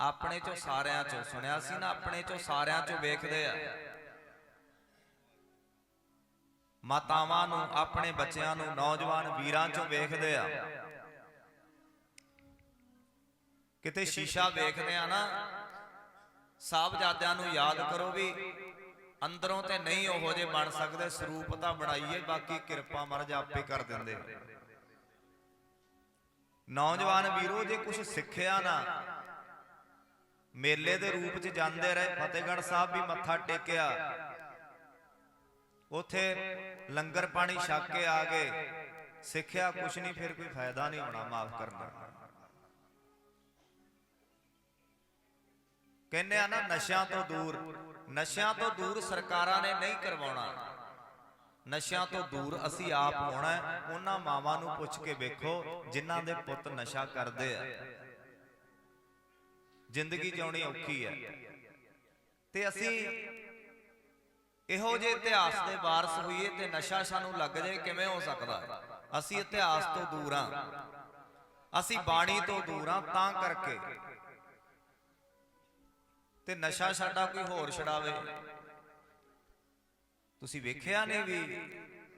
ਆਪਣੇ ਚੋਂ ਸਾਰਿਆਂ ਚੋਂ ਸੁਣਿਆ ਸੀ ਨਾ, ਆਪਣੇ ਚੋਂ ਸਾਰਿਆਂ ਚੋਂ ਵੇਖਦੇ ਆ। ਮਾਤਾਵਾਂ ਨੂੰ, ਆਪਣੇ ਬੱਚਿਆਂ ਨੂੰ, ਨੌਜਵਾਨ ਵੀਰਾਂ ਚੋਂ ਵੇਖਦੇ ਆ। ਕਿਤੇ ਸ਼ੀਸ਼ਾ ਵੇਖਦੇ ਆ ਨਾ, ਸਾਹਿਬਜ਼ਾਦਿਆਂ ਨੂੰ ਯਾਦ ਕਰੋ ਵੀ ਅੰਦਰੋਂ ਤੇ ਨਹੀਂ ਉਹੋ ਜੇ ਬਣ ਸਕਦੇ, ਸਰੂਪ ਤਾਂ ਬਣਾਈਏ, ਬਾਕੀ ਕਿਰਪਾ ਮਹਾਰਾਜ ਆਪੇ ਕਰ ਦਿੰਦੇ। ਨੌਜਵਾਨ ਵੀਰੋ, ਜੇ ਕੁਝ ਸਿੱਖਿਆ ਨਾ ਮੇਲੇ ਦੇ ਰੂਪ 'ਚ ਜਾਂਦੇ ਰਹੇ। ਫਤਿਹਗੜ੍ਹ ਸਾਹਿਬ ਵੀ ਮੱਥਾ ਟੇਕਿਆ। ਉਥੇ ਲੰਗਰ ਪਾਣੀ ਛਕ ਕੇ ਆ ਗਏ। ਸਿੱਖਿਆ ਕੁਛ ਨਹੀਂ, ਫਿਰ ਕੋਈ ਫਾਇਦਾ ਨਹੀਂ ਹੋਣਾ ਮਾਫ ਕਰਨਾ। ਕਹਿੰਦੇ ਆ ਨਾ, ਨਸ਼ਿਆਂ ਤੋਂ ਦੂਰ। ਨਸ਼ਿਆਂ ਤੋਂ ਦੂਰ ਸਰਕਾਰਾਂ ਨੇ ਨਹੀਂ ਕਰਵਾਉਣਾ। ਨਸ਼ਿਆਂ ਤੋਂ ਦੂਰ ਅਸੀਂ ਆਪ ਹੋਣਾ ਉਹਨਾਂ ਮਾਵਾਂ ਨੂੰ ਪੁੱਛ ਕੇ ਵੇਖੋ, ਜਿਨ੍ਹਾਂ ਦੇ ਪੁੱਤ ਨਸ਼ਾ ਕਰਦੇ ਆ। ਜ਼ਿੰਦਗੀ ਜਿਉਣੀ ਔਖੀ ਹੈ। ਤੇ ਅਸੀਂ ਇਹੋ ਜਿਹੇ ਇਤਿਹਾਸ ਦੇ ਵਾਰਸ ਹੋਈਏ ਤੇ ਨਸ਼ਾ ਸਾਨੂੰ ਲੱਗ ਜਾਏ ਕਿਵੇਂ ਹੋ ਸਕਦਾ ਅਸੀਂ ਇਤਿਹਾਸ ਤੋਂ ਦੂਰ ਆ ਅਸੀਂ ਬਾਣੀ ਤੋਂ ਦੂਰ ਆ ਤਾਂ ਕਰਕੇ। ਤੇ ਨਸ਼ਾ ਸਾਡਾ ਕੋਈ ਹੋਰ ਛਡਾਵੇ। ਤੁਸੀਂ ਵੇਖਿਆ ਨੇ ਵੀ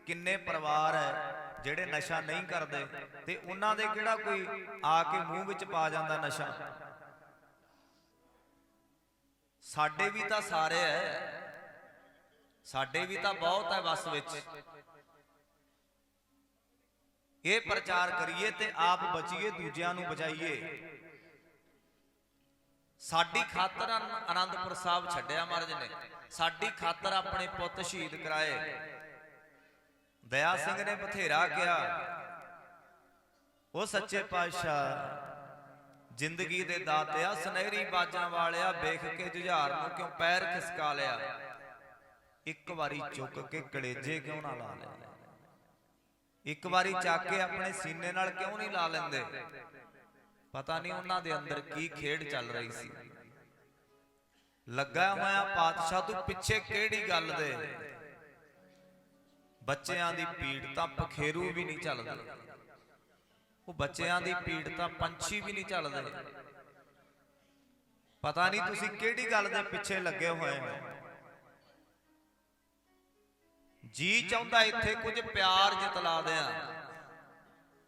ਕਿੰਨੇ ਪਰਿਵਾਰ ਹੈ ਜਿਹੜੇ ਨਸ਼ਾ ਨਹੀਂ ਕਰਦੇ ਤੇ ਉਹਨਾਂ ਦੇ ਕਿਹੜਾ ਕੋਈ ਆ ਕੇ ਮੂੰਹ ਵਿੱਚ ਪਾ ਜਾਂਦਾ ਨਸ਼ਾ? ਸਾਡੇ ਵੀ ਤਾਂ ਸਾਰੇ ਹੈ ਸਾਡੇ ਵੀ ਤਾਂ ਬਹੁਤ ਹੈ ਵਸ ਵਿੱਚ। ਇਹ ਪ੍ਰਚਾਰ ਕਰੀਏ ਤੇ ਆਪ ਬਚੀਏ, ਦੂਜਿਆਂ ਨੂੰ ਬਚਾਈਏ। ਸਾਡੀ ਖਾਤਰ ਅਨ- ਆਨੰਦਪੁਰ ਸਾਹਿਬ ਛੱਡਿਆ ਮਹਾਰਾਜ ਨੇ। ਸਾਡੀ ਖਾਤਰ ਆਪਣੇ ਪੁੱਤ ਸ਼ਹੀਦ ਕਰਾਏ। ਦਇਆ ਸਿੰਘ ਨੇ ਬਥੇਰਾ ਕਿਹਾ। ਉਹ ਸੱਚੇ ਪਾਤਸ਼ਾਹ ਜ਼ਿੰਦਗੀ ਦੇ ਦਾਤਿਆ, ਸੁਨਹਿਰੀ ਬਾਜਾਂ ਵਾਲਿਆ, ਵੇਖ ਕੇ ਜੁਝਾਰ ਨੂੰ ਕਿਉਂ ਪੈਰ ਖਿਸਕਾ ਲਿਆ? ਇੱਕ ਵਾਰੀ ਚੁੱਕ ਕੇ ਕਲੇਜੇ ਕਿਉਂ ਨਾ ਲਾ ਲਿਆ ਇੱਕ ਵਾਰੀ ਚੱਕ ਕੇ ਆਪਣੇ ਸੀਨੇ ਨਾਲ ਕਿਉਂ ਨਹੀਂ ਲਾ ਲੈਂਦੇ? ਪਤਾ ਨਹੀਂ ਉਹਨਾਂ ਦੇ ਅੰਦਰ ਕੀ ਖੇਡ ਚੱਲ ਰਹੀ ਸੀ। ਲੱਗਾ ਹੋਇਆ ਪਾਤਸ਼ਾਹ ਤੂੰ ਪਿੱਛੇ ਕਿਹੜੀ ਗੱਲ ਦੇ? ਬੱਚਿਆਂ ਦੀ ਪੀੜ ਤਾਂ ਪਖੇਰੂ ਵੀ ਨਹੀਂ ਚੱਲਦੀ। ਉਹ ਬੱਚਿਆਂ ਦੀ ਪੀੜ ਤਾਂ ਪੰਛੀ ਵੀ ਨਹੀਂ ਚੱਲਦੇ। ਪਤਾ ਨਹੀਂ ਤੁਸੀਂ ਕਿਹੜੀ ਗੱਲ ਦੇ ਪਿੱਛੇ ਲੱਗੇ ਹੋਏ ਹੋ। ਜੀ ਚਾਹੁੰਦਾ ਇੱਥੇ ਕੁਝ ਪਿਆਰ ਜਤਲਾ ਦਿਆਂ।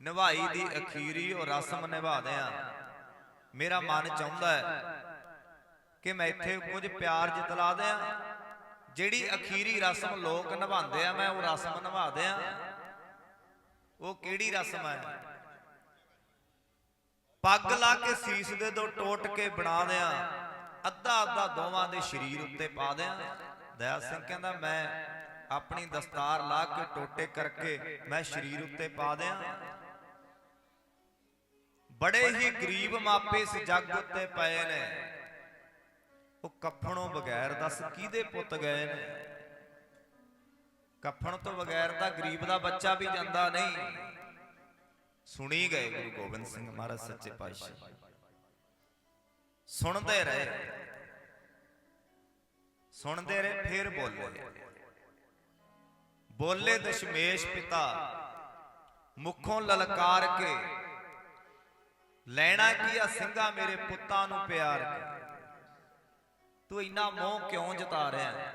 ਨਿਭਾਈ ਦੀ ਅਖੀਰੀ ਉਹ ਰਸਮ ਨਿਭਾ ਦਿਆਂ। ਮੇਰਾ ਮਨ ਚਾਹੁੰਦਾ ਹੈ ਕਿ ਮੈਂ ਇੱਥੇ ਕੁਝ ਪਿਆਰ ਜਤਲਾ ਦਿਆਂ। ਜਿਹੜੀ ਅਖੀਰੀ ਰਸਮ ਲੋਕ ਨਿਭਾਉਂਦੇ ਆ ਮੈਂ ਉਹ ਰਸਮ ਨਿਭਾ ਦਿਆਂ। ਉਹ ਕਿਹੜੀ ਰਸਮ ਹੈ? ਪੱਗ ਲਾ ਕੇ ਸੀਸ ਦੇ ਦੋ, ਟੋਟ ਕੇ ਬਣਾ ਦਿਆਂ। ਅੱਧਾ ਅੱਧਾ ਦੋਵਾਂ ਦੇ ਸਰੀਰ ਉੱਤੇ ਪਾ ਦਿਆਂ। ਦਇਆ ਸਿੰਘ ਕਹਿੰਦਾ, ਮੈਂ ਆਪਣੀ ਦਸਤਾਰ ਲਾ ਕੇ ਟੋਟੇ ਕਰਕੇ ਮੈਂ ਸਰੀਰ ਉੱਤੇ ਪਾ ਦਿਆਂ। ਬੜੇ ਹੀ ਗਰੀਬ ਮਾਪੇ ਇਸ ਜੱਗ ਉੱਤੇ ਪਏ ਨੇ। ਉਹ ਕਫਣੋਂ ਬਗੈਰ ਦੱਸ ਕਿਹਦੇ ਪੁੱਤ ਗਏ ਨੇ? ਕਫਣ ਤੋਂ ਬਗੈਰ ਤਾਂ ਗਰੀਬ ਦਾ ਬੱਚਾ ਵੀ ਜਾਂਦਾ ਨਹੀਂ। ਸੁਣੀ ਗਏ ਗੁਰੂ ਗੋਬਿੰਦ ਸਿੰਘ ਮਹਾਰਾਜ ਸੱਚੇ ਪਾਤਸ਼ਾਹ। ਸੁਣਦੇ ਰਹੇ। ਸੁਣਦੇ ਰਹੇ, ਫਿਰ ਬੋਲੇ। ਬੋਲੇ ਦਸ਼ਮੇਸ਼ ਪਿਤਾ ਮੁਖੋਂ ਲਲਕਾਰ ਕੇ, ਲੈਣਾ ਕੀ ਆ ਸਿੰਘਾ ਮੇਰੇ ਪੁੱਤਾਂ ਨੂੰ ਪਿਆਰ ਤੂੰ ਇੰਨਾ ਮੋਹ ਕਿਉਂ ਜਤਾ ਰਿਹਾ?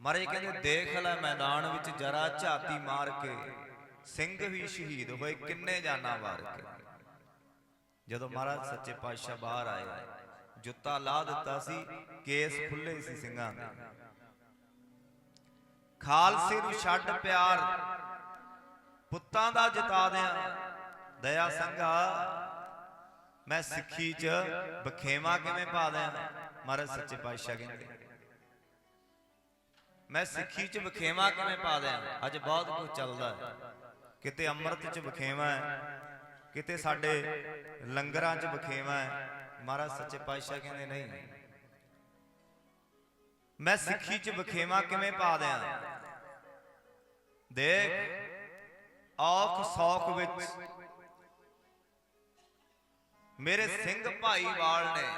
ਮਹਾਰਾਜ ਕਹਿੰਦੇ, ਦੇਖ ਲੈ ਮੈਦਾਨ ਵਿੱਚ ਜਰਾ ਝਾਤੀ ਮਾਰ ਕੇ ਸਿੰਘ ਵੀ ਸ਼ਹੀਦ ਹੋਏ, ਕਿੰਨੇ ਜਾਨਾਂ ਵਾਰ ਕੇ ਜਦੋਂ ਮਹਾਰਾਜ ਸੱਚੇ ਪਾਤਸ਼ਾਹ ਬਾਹਰ ਆਏ, ਜੁੱਤਾ ਲਾ ਦਿੱਤਾ ਸੀ, ਕੇਸ ਖੁੱਲੇ ਸੀ ਸਿੰਘਾਂ ਦੇ। ਖਾਲਸੇ ਨੂੰ ਛੱਡ ਪਿਆਰ, ਪੁੱਤਾਂ ਦਾ ਜਿਤਾ ਦਿਆਂ। ਦਇਆ ਸੰਘਾ, ਮੈਂ ਸਿੱਖੀ 'ਚ ਬਖੇਵਾ ਕਿਵੇਂ ਪਾ ਦਿਆਂ? ਮਹਾਰਾਜ ਸੱਚੇ ਪਾਤਸ਼ਾਹ ਕਹਿੰਦੇ। ਮੈਂ ਸਿੱਖੀ 'ਚ ਬਖੇਵਾ ਕਿਵੇਂ ਪਾ ਦਿਆਂ? ਅੱਜ ਬਹੁਤ ਕੁਝ ਚੱਲਦਾ ਹੈ। ਕਿਤੇ ਅੰਮ੍ਰਿਤ 'ਚ ਬਖੇਵਾ ਕਿਤੇ ਸਾਡੇ ਲੰਗਰਾਂ 'ਚ ਬਖੇਵਾ ਮਹਾਰਾਜ ਸੱਚੇ ਪਾਤਸ਼ਾਹ ਕਹਿੰਦੇ ਨਹੀਂ। ਮੈਂ ਸਿੱਖੀ 'ਚ ਬਖੇਵਾ ਕਿਵੇਂ ਪਾ ਦਿਆਂ? ਦੇਖ, ਔਖ ਸੌਖ ਵਿੱਚ ਮੇਰੇ ਸਿੰਘ ਭਾਈਵਾਲ ਨੇ,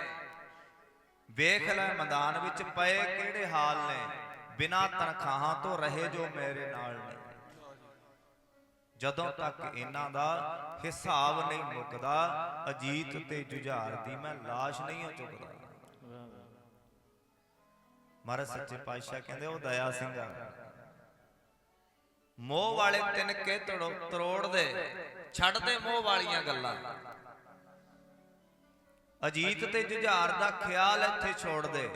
ਵੇਖ ਲੈ ਮੈਦਾਨ ਵਿੱਚ ਪਏ ਕਿਹੜੇ ਹਾਲ ਨੇ। ਬਿਨਾ ਤਨਖਾਹਾਂ ਤੋਂ ਰਹੇ ਜੋ ਮੇਰੇ ਨਾਲ ਨੇ। ਜਦੋਂ ਤੱਕ ਇਹਨਾਂ ਦਾ ਹਿਸਾਬ ਨਹੀਂ ਮੁੱਕਦਾ ਅਜੀਤ ਤੇ ਜੁਝਾਰ ਦੀ ਮੈਂ ਲਾਸ਼ ਨਹੀਂ ਚੁੱਕਦਾ ਮਹਾਰਾਜ ਸੱਚੇ ਪਾਤਸ਼ਾਹ ਕਹਿੰਦੇ ਉਹ ਦਇਆ ਸਿੰਘਾ ਮੋਹ ਵਾਲੇ ਤਿਨਕੇ ਤੋੜੋ ਤਰੋੜ ਦੇ ਛੱਡ ਦੇ ਮੋਹ ਵਾਲੀਆਂ ਗੱਲਾਂ। ਅਜੀਤ ਤੇ ਜੁਝਾਰ ਦਾ ਖਿਆਲ ਇੱਥੇ ਛੋੜ ਦੇ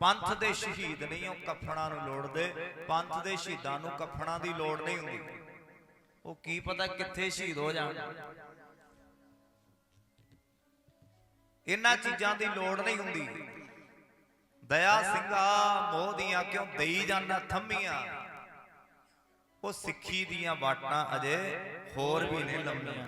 ਪੰਥ ਦੇ ਸ਼ਹੀਦ ਨਹੀਂ ਉਹ ਕਫਣਾ ਨੂੰ ਲੋੜਦੇ। ਪੰਥ ਦੇ ਸ਼ਹੀਦਾਂ ਨੂੰ ਕਫਣਾ ਦੀ ਲੋੜ ਨਹੀਂ ਹੁੰਦੀ। ਉਹ ਕੀ ਪਤਾ ਕਿੱਥੇ ਸ਼ਹੀਦ ਹੋ ਜਾਣ। ਇਹਨਾਂ ਚੀਜ਼ਾਂ ਦੀ ਲੋੜ ਨਹੀਂ ਹੁੰਦੀ। ਦਇਆ ਸਿੰਘਾ ਮੋਹ ਦੀਆਂ ਕਿਉਂ ਦਈ ਜਾਂਦਾ ਥੰਮੀਆਂ? ਉਹ ਸਿੱਖੀ ਦੀਆਂ ਬਾਟਾਂ ਅਜੇ ਹੋਰ ਵੀ ਨੇ ਲੰਮੀਆਂ।